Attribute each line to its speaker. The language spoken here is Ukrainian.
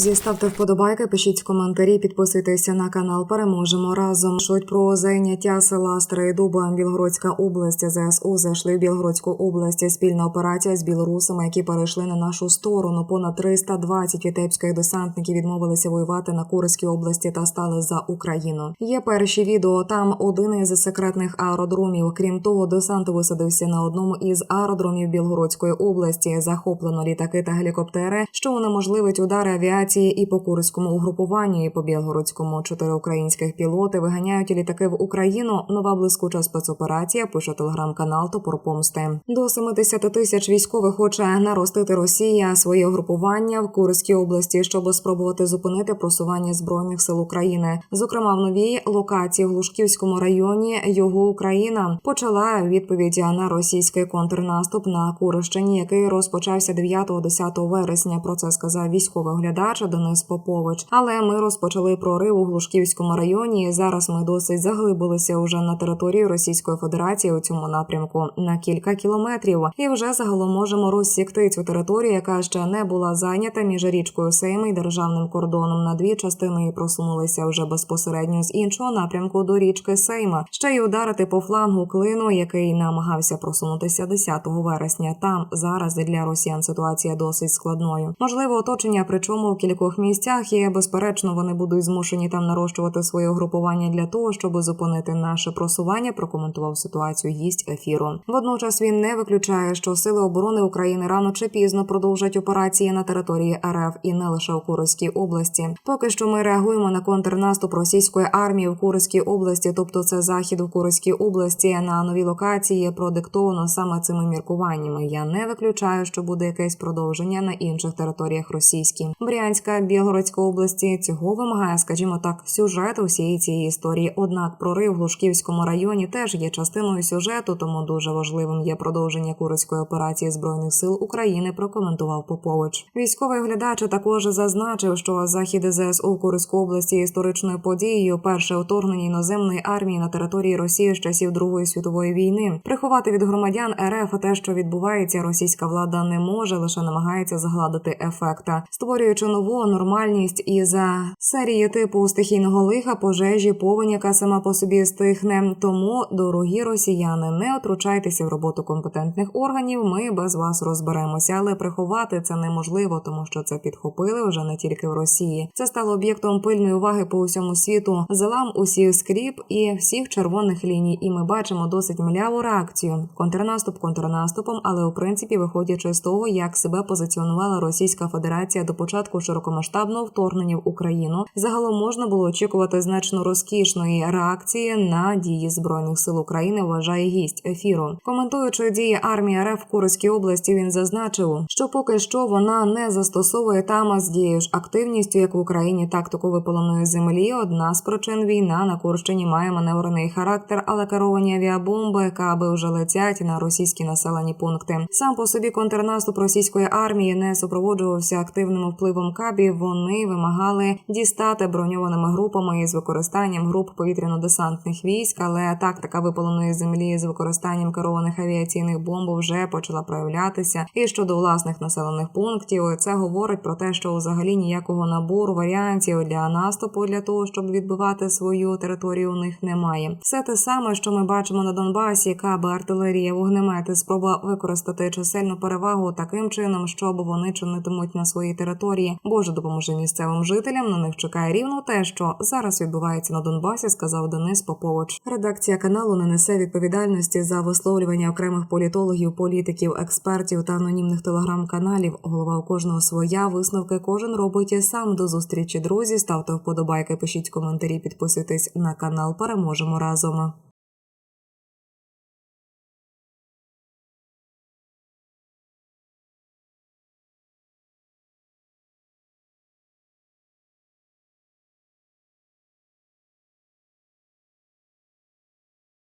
Speaker 1: Друзі, ставте вподобайки, пишіть коментарі, підписуйтеся на канал. Переможемо разом. Шуть про зайняття села Старий Дуба, Білгородська область. ЗСУ зайшли в Білгородську область. Спільна операція з білорусами, які перейшли на нашу сторону. Понад 320 вітебських десантників відмовилися воювати на Курській області та стали за Україну. Є перші відео. Там один із секретних аеродромів. Крім того, десант висадився на одному із аеродромів Білгородської області. Захоплено літаки та гелікоптери, що унеможливить удари авіації і по курському угрупуванню, і по білгородському. Чотири українських пілоти виганяють літаки в Україну. Нова блискуча спецоперація. Пише телеграм-канал Топор Помсти. До 70 тисяч військових хоче наростити Росія своє угрупування в Курській області, щоб спробувати зупинити просування збройних сил України. Зокрема, в новій локації в Глушківському районі його Україна почала відповідь на російський контрнаступ на Курщині, який розпочався 9-10 вересня. Про це сказав військовий оглядач Денис Попович. Але ми розпочали прорив у Глушківському районі. і Зараз ми досить заглибилися уже на території Російської Федерації у цьому напрямку на кілька кілометрів, і вже загалом можемо розсікти цю територію, яка ще не була зайнята між річкою Сейм і державним кордоном на дві частини і просунулися вже безпосередньо з іншого напрямку до річки Сейма. Ще й ударити по флангу клину, який намагався просунутися 10 вересня. Там зараз для росіян ситуація досить складною. Можливо, оточення, причому кількох місцях, і безперечно вони будуть змушені там нарощувати своє угрупування для того, щоб зупинити наше просування. Прокоментував ситуацію гість ефіру. Водночас він не виключає, що сили оборони України рано чи пізно продовжать операції на території РФ і не лише у Курській області. Поки що ми реагуємо на контрнаступ російської армії в Курській області, тобто це захід у Курській області на нові локації, продиктовано саме цими міркуваннями. Я не виключаю, що буде якесь продовження на інших територіях російські. Брянська, Білгородська області цього вимагає, скажімо так, сюжет усієї цієї історії. Однак прорив в Глушківському районі теж є частиною сюжету, тому дуже важливим є продовження курської операції збройних сил України. Прокоментував Попович. Військовий оглядач також зазначив, що захід ЗСУ в Курську області історичною подією. Перше вторгнення іноземної армії на території Росії з часів Другої світової війни. Приховати від громадян РФ те, що відбувається, російська влада не може, лише намагається згладити ефекта, створюючи нову нормальність із серії типу стихійного лиха, пожежі, повені, яка сама по собі стихне. Тому, дорогі росіяни, не отручайтеся в роботу компетентних органів. Ми без вас розберемося, але приховати це неможливо, тому що це підхопили вже не тільки в Росії. Це стало об'єктом пильної уваги по усьому світу. Залам усіх скріп і всіх червоних ліній. І ми бачимо досить мляву реакцію. Контрнаступ контрнаступом, але у принципі, виходячи з того, як себе позиціонувала Російська Федерація до початку широкомасштабного вторгнення в Україну, загалом можна було очікувати значно розкішної реакції на дії збройних сил України. Вважає гість ефіру. Коментуючи дії армії РФ в Курській області, він зазначив, що поки що вона не застосовує там з дією ж активністю, як в Україні, тактику випаленої землі. Одна з причин війна на Курщині має маневрений характер, але керовані авіабомби, каби вже летять на російські населені пункти. Сам по собі контрнаступ російської армії не супроводжувався активним впливом кабів. Вони вимагали дістати броньованими групами із використанням груп повітряно-десантних військ, але тактика випаленої землі з використанням керованих авіаційних бомб вже почала проявлятися. І щодо власних населених пунктів, це говорить про те, що взагалі ніякого набору варіантів для наступу для того, щоб відбивати свою територію, у них немає. Все те саме, що ми бачимо на Донбасі, каби, артилерія, вогнемети, спроба використати чисельну перевагу таким чином, щоб вони чинитимуть на своїй території. Боже допоможе місцевим жителям. На них чекає рівно те, що зараз відбувається на Донбасі, сказав Денис Попович. Редакція каналу не несе відповідальності за висловлювання окремих політологів, політиків, експертів та анонімних телеграм-каналів. Голова у кожного своя висновки кожен робить сам до зустрічі. Друзі, ставте вподобайки, пишіть коментарі, підписуйтесь на канал. Переможемо разом.